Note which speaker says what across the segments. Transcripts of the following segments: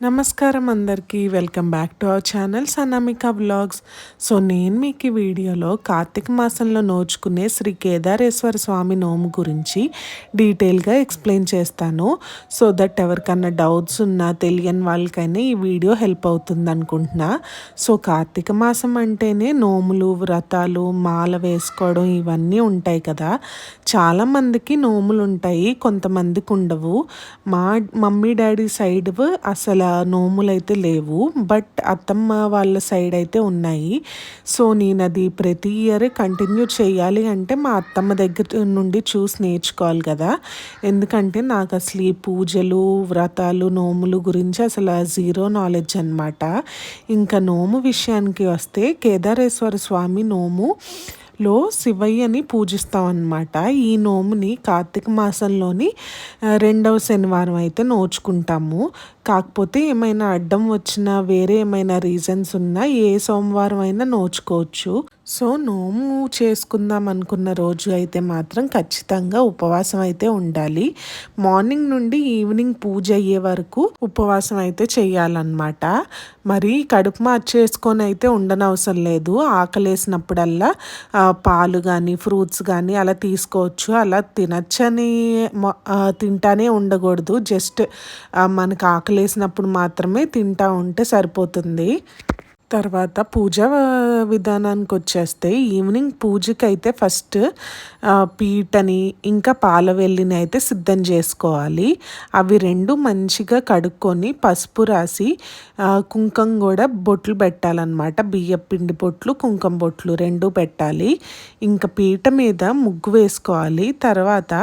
Speaker 1: నమస్కారం అందరికీ. Welcome back to our channel Sanamika vlogs. So నేను మీకు ఈ వీడియోలో కార్తీక మాసంలో నోచుకునే శ్రీ కేదారేశ్వర స్వామి నోము గురించి డీటెయిల్గా ఎక్స్ప్లెయిన్ చేస్తాను. సో దట్ ఎవరికన్నా డౌట్స్ ఉన్నా తెలియని వాళ్ళకైనా ఈ వీడియో హెల్ప్ అవుతుంది అనుకుంటున్నా. సో కార్తీక మాసం అంటేనే నోములు వ్రతాలు మాల వేసుకోవడం ఇవన్నీ ఉంటాయి కదా. చాలామందికి నోములు ఉంటాయి కొంతమందికి ఉండవు. మా మమ్మీ డాడీ సైడ్ అసలు నోములు అయితే లేవు బట్ అత్తమ్మ వాళ్ళ సైడ్ అయితే ఉన్నాయి. సో నేను అది ప్రతి ఇయర్ కంటిన్యూ చేయాలి అంటే మా అత్తమ్మ దగ్గర నుండి చూసి నేర్చుకోవాలి కదా. ఎందుకంటే నాకు అసలు ఈ పూజలు వ్రతాలు నోములు గురించి అసలు జీరో నాలెడ్జ్ అనమాట ఇంకా నోము విషయానికి వస్తే కేదారేశ్వర స్వామి నోము లో శివయ్యని పూజిస్తాం అన్నమాట ఈ నోముని కార్తీక మాసంలోని రెండవ శనివారం అయితే నోచుకుంటాము. కాకపోతే ఏమైనా అడ్డం వచ్చినా వేరే ఏమైనా రీజన్స్ ఉన్నా ఏ సోమవారం అయినా నోచుకోవచ్చు. సో నోము చేసుకుందాం అనుకున్న రోజు అయితే మాత్రం ఖచ్చితంగా ఉపవాసం అయితే ఉండాలి. మార్నింగ్ నుండి ఈవినింగ్ పూజ అయ్యే వరకు ఉపవాసం అయితే చేయాలన్నమాట. మరి కడుపు మార్చేసుకొని అయితే ఉండనవసరం లేదు. ఆకలేసినప్పుడల్లా పాలు కానీ ఫ్రూట్స్ కానీ అలా తీసుకోవచ్చు. అలా తినచ్చని తింటానే ఉండకూడదు. జస్ట్ మనకు ఆకలేసినప్పుడు మాత్రమే తింటా ఉంటే సరిపోతుంది. తర్వాత పూజ విధానానికి వచ్చేస్తే ఈవినింగ్ పూజకి అయితే ఫస్ట్ పీటని ఇంకా పాల వెల్లిని అయితే సిద్ధం చేసుకోవాలి. అవి రెండు మంచిగా కడుక్కొని పసుపు రాసి కుంకం కూడా బొట్లు పెట్టాలన్నమాట. బియ్యం పిండి బొట్లు కుంకం బొట్లు రెండు పెట్టాలి. ఇంకా పీట మీద ముగ్గు వేసుకోవాలి. తర్వాత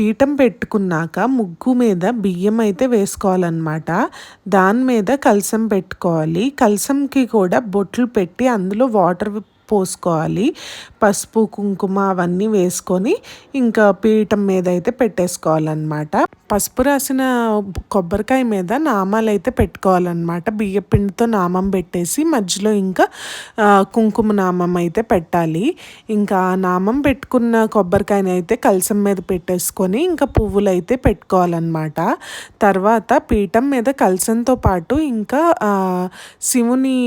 Speaker 1: పీఠం పెట్టుకున్నాక ముగ్గు మీద బియ్యం అయితే వేసుకోవాలన్నమాట. దాని మీద కలసం పెట్టుకోవాలి. కలసంకి కూడా బొట్లు పెట్టి అందులో వాటర్ పోసుకోవాలి. పసుపు కుంకుమ అవన్నీ వేసుకొని ఇంకా పీఠం మీద అయితే పెట్టేసుకోవాలన్నమాట. పసుపు రాసిన కొబ్బరికాయ మీద నామాలు అయితే పెట్టుకోవాలన్నమాట. బియ్య పిండితో నామం పెట్టేసి మధ్యలో ఇంకా కుంకుమ నామం అయితే పెట్టాలి. ఇంకా నామం పెట్టుకున్న కొబ్బరికాయని అయితే కలసం మీద పెట్టేసుకొని ఇంకా పువ్వులు అయితే పెట్టుకోవాలన్నమాట. తర్వాత పీఠం మీద కలసంతో పాటు ఇంకా శివుని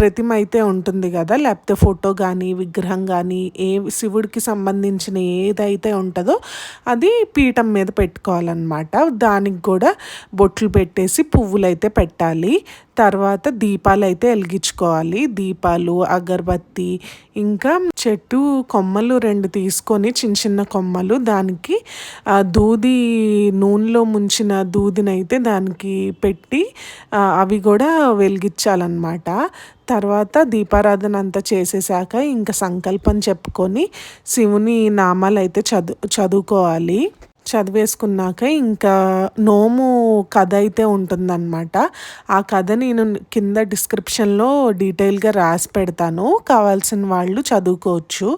Speaker 1: ప్రతిమ అయితే ఉంటుంది కదా లేకపోతే ఫోటో కానీ విగ్రహం కానీ ఏ శివుడికి సంబంధించిన ఏదైతే ఉంటుందో అది పీఠం మీద పెట్టుకోవాలన్నమాట. దానికి కూడా బొట్లు పెట్టేసి పువ్వులు అయితే పెట్టాలి. తర్వాత దీపాలు అయితే వెలిగించుకోవాలి. దీపాలు అగరబత్తి ఇంకా చెట్టు కొమ్మలు రెండు తీసుకొని చిన్న చిన్న కొమ్మలు దానికి దూది నూనెలో ముంచిన దూదినైతే దానికి పెట్టి అవి కూడా వెలిగించాలన్నమాట. తర్వాత దీపారాధన అంతా చేసేసాక ఇంకా సంకల్పం చెప్పుకొని శివుని నామాలు అయితే చదువు చదువుకోవాలి. చదివేసుకున్నాక ఇంకా నోము కథ అయితే ఉంటుందన్నమాట. ఆ కథ నేను కింద డిస్క్రిప్షన్లో డీటెయిల్గా రాసి పెడతాను. కావాల్సిన వాళ్ళు చదువుకోవచ్చు.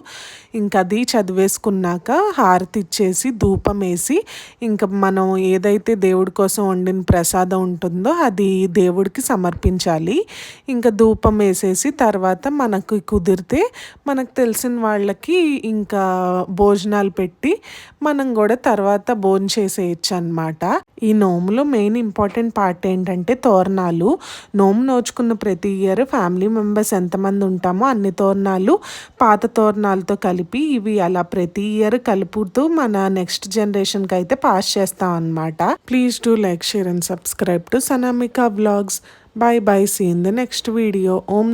Speaker 1: ఇంకా అది చదివేసుకున్నాక హారతి ఇచ్చేసి ధూపం వేసి ఇంకా మనం ఏదైతే దేవుడి కోసం వండిన ప్రసాదం ఉంటుందో అది దేవుడికి సమర్పించాలి. ఇంకా ధూపం వేసేసి తర్వాత మనకు కుదిరితే మనకు తెలిసిన వాళ్ళకి ఇంకా భోజనాలు పెట్టి మనం కూడా తర్వాత భోజనం చేసేయచ్చు అనమాట ఈ నోములో మెయిన్ ఇంపార్టెంట్ పార్ట్ ఏంటంటే తోరణాలు. నోము నోచుకున్న ప్రతి ఇయర్ ఫ్యామిలీ మెంబర్స్ ఎంతమంది ఉంటామో అన్ని తోరణాలు పాత తోరణాలతో కలిపి ఇవి అలా ప్రతి ఇయర్ కలుపుతూ మన నెక్స్ట్ జనరేషన్కి అయితే పాస్ చేస్తాం అనమాట please do like share and subscribe to Sanamika blogs bye bye see in the next video. Om